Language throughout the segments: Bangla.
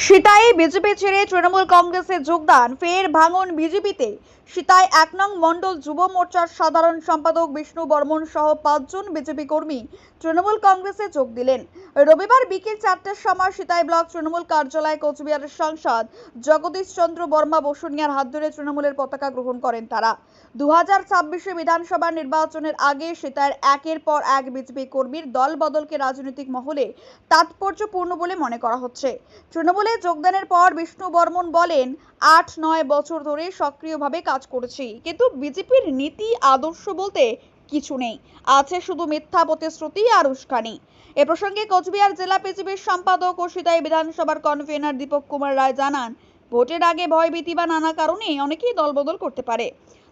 সিতাই বিজেপি ছেড়ে তৃণমূল কংগ্রেসে যোগদান ফের ভাঙন বিজেপিতে। সিতাই এক নং মণ্ডল যুব মোর্চার সাধারণ সম্পাদক বিষ্ণু বর্মন সহ পাঁচজন বিজেপি কর্মী তৃণমূল কংগ্রেসে যোগ দিলেন। রবিবার বিকেল চারটার সময় সিতাই ব্লক তৃণমূল কার্যালয়ে কোচবিহারের সাংসদ জগদীশ চন্দ্র বর্মা বসুনিয়ার হাত ধরে তৃণমূলের পতাকা গ্রহণ করেন তারা। দু হাজার ছাব্বিশে বিধানসভা নির্বাচনের আগে সিতাইয়ের একের পর এক বিজেপি কর্মীর দল বদলকে রাজনৈতিক মহলে তাৎপর্যপূর্ণ বলে মনে করা হচ্ছে। তৃণমূলে যোগদানের পর বিষ্ণু বর্মন বলেন, আট নয় বছর ধরে সক্রিয়ভাবে কাজ করেছি কিন্তু বিজেপির নীতি আদর্শ বলতে কিছু নেই। আছে শুধু মিথ্যা প্রতিশ্রুতি আর উস্কানি। এ প্রসঙ্গে কোচবিহার জেলা বিজেপির সম্পাদক ও সিতাই বিধানসভার কনভেনার দীপক কুমার রায় জানান ভোটের আগে ভয়ভীতি বা নানা কারণে অনেকেই দলবদল করতে পারে।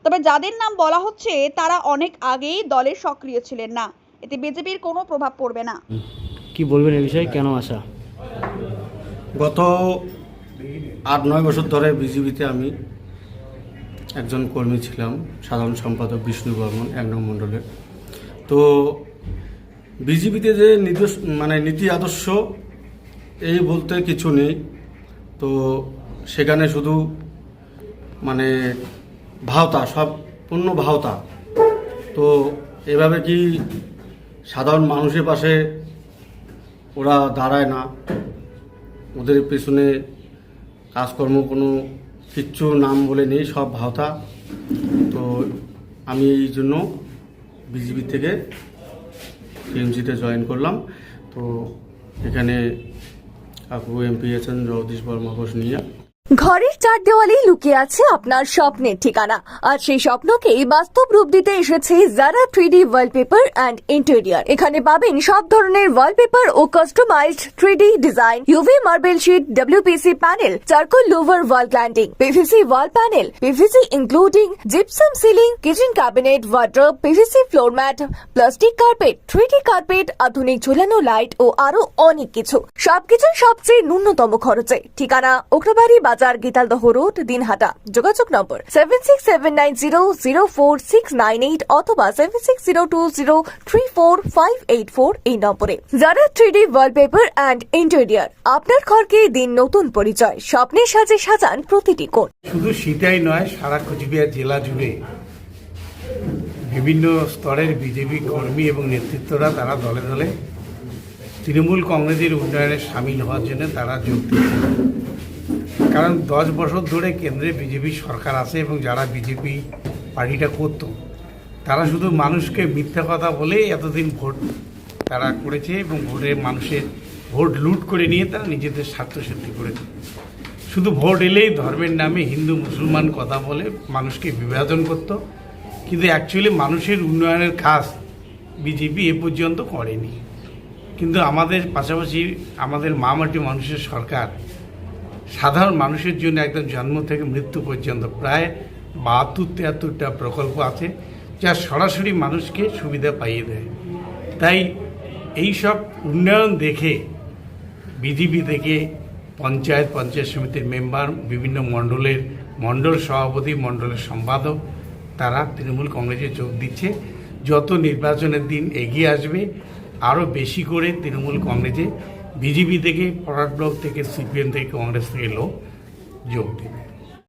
তবে যাদের নাম বলা হচ্ছে তারা অনেক আগেই দলে সক্রিয় ছিলেন না। এতে বিজেপির কোনো প্রভাব পড়বে না। কি বলবেন এই বিষয়ে? কেন আসা গত আট নয় বছর ধরে বিজেপিতে আমি একজন কর্মী ছিলাম, সাধারণ সম্পাদক বিষ্ণু বর্মন, এক নং মণ্ডলের। তো বিজেপিতে যে নির্দেশ মানে নীতি আদর্শ এই বলতে কিছু নেই। তো সেখানে শুধু মানে ভাওতা সব পূর্ণ ভাওতা। তো এভাবে কি সাধারণ মানুষের পাশে ওরা দাঁড়ায় না? ওদের পেছনে কাজকর্ম কোনো কিচ্ছু নাম বলে নেই, সব ভাওতা। তো আমি এই জন্য বিজেপি থেকে টিএমসিতে জয়েন করলাম। তো এখানে কাকু, এমপি আছেন, জগদীশ বর্মা ঘোষ নিয়ে। ঘরের চার দেওয়ালেই লুকিয়ে আছে আপনার স্বপ্নের ঠিকানা। আর সেই স্বপ্নকেই বাস্তব রূপ দিতে এসেছে Zara three D wallpaper and interior এখানে পাবেন সব ধরনের ওয়ালপেপার ও customised three D design UV marble sheet WPC panel charcoal louver wall গ্ল্যান্ডিং PVC wall panel PVC including gypsum ceiling kitchen cabinet wardrobe PVC floor mat plastic carpet three D carpet আধুনিক ঝুলানো লাইট ও আরও অনেক কিছু। সবকিছু সবচেয়ে ন্যূনতম খরচে। ঠিকানা ওকরাবাড়ি বাজার গীতালদহ রোড দিনহাটা। যোগাযোগ নম্বর seven six seven nine zero zero four six nine eight অথবা seven six zero two zero three four five eight four এই নম্বরে। যারা থ্রিডি ওয়ালপেপার অ্যান্ড ইন্টেরিয়ার আপনার ঘরকে দিন নতুন পরিচয়। স্বপ্নের সাজে সাজান প্রতিটি কোণ। শুধু শীতাই নয়, সারা কোচবিহার জেলা জুড়ে বিভিন্ন স্তরের বিজেপি কর্মী এবং নেতৃত্বরা তারা দলে দলে তৃণমূল কংগ্রেসের উন্নয়নে সামিল হওয়ার জন্য তারা যোগ দিয়েছে কারণ দশ বছর ধরে কেন্দ্রে বিজেপি সরকার আছে এবং যারা বিজেপি পার্টিটা করত, তারা শুধু মানুষকে মিথ্যা কথা বলে এতদিন ভোট তারা করেছে এবং ভোটে মানুষের ভোট লুট করে নিয়ে তারা নিজেদের স্বার্থ সিদ্ধি করেছে। শুধু ভোট এলেই ধর্মের নামে হিন্দু, মুসলমান কথা বলে মানুষকে বিভাজন করত, কিন্তু অ্যাকচুয়ালি মানুষের উন্নয়নের কাজ বিজেপি এ পর্যন্ত করেনি। কিন্তু আমাদের পাশাপাশি আমাদের মামাটি মানুষের সরকার সাধারণ মানুষের জন্য একদম জন্ম থেকে মৃত্যু পর্যন্ত প্রায় বাহাত্তর তিয়াত্তরটা প্রকল্প আছে, যা সরাসরি মানুষকে সুবিধা পাইয়ে দেয়। তাই এই সব উন্নয়ন দেখে বিজেপি থেকে পঞ্চায়েত পঞ্চায়েত সমিতির মেম্বার, বিভিন্ন মণ্ডলের, মণ্ডল সভাপতি, মণ্ডলের সম্পাদক, তারা তৃণমূল কংগ্রেসে যোগ দিচ্ছে। যত নির্বাচনের দিন এগিয়ে আসবে, আরও বেশি করে তৃণমূল কংগ্রেসে বিজেপি থেকে ফরাট ব্লক থেকে সিপিএম থেকে কংগ্রেস থেকে লোক যোগ দেবে।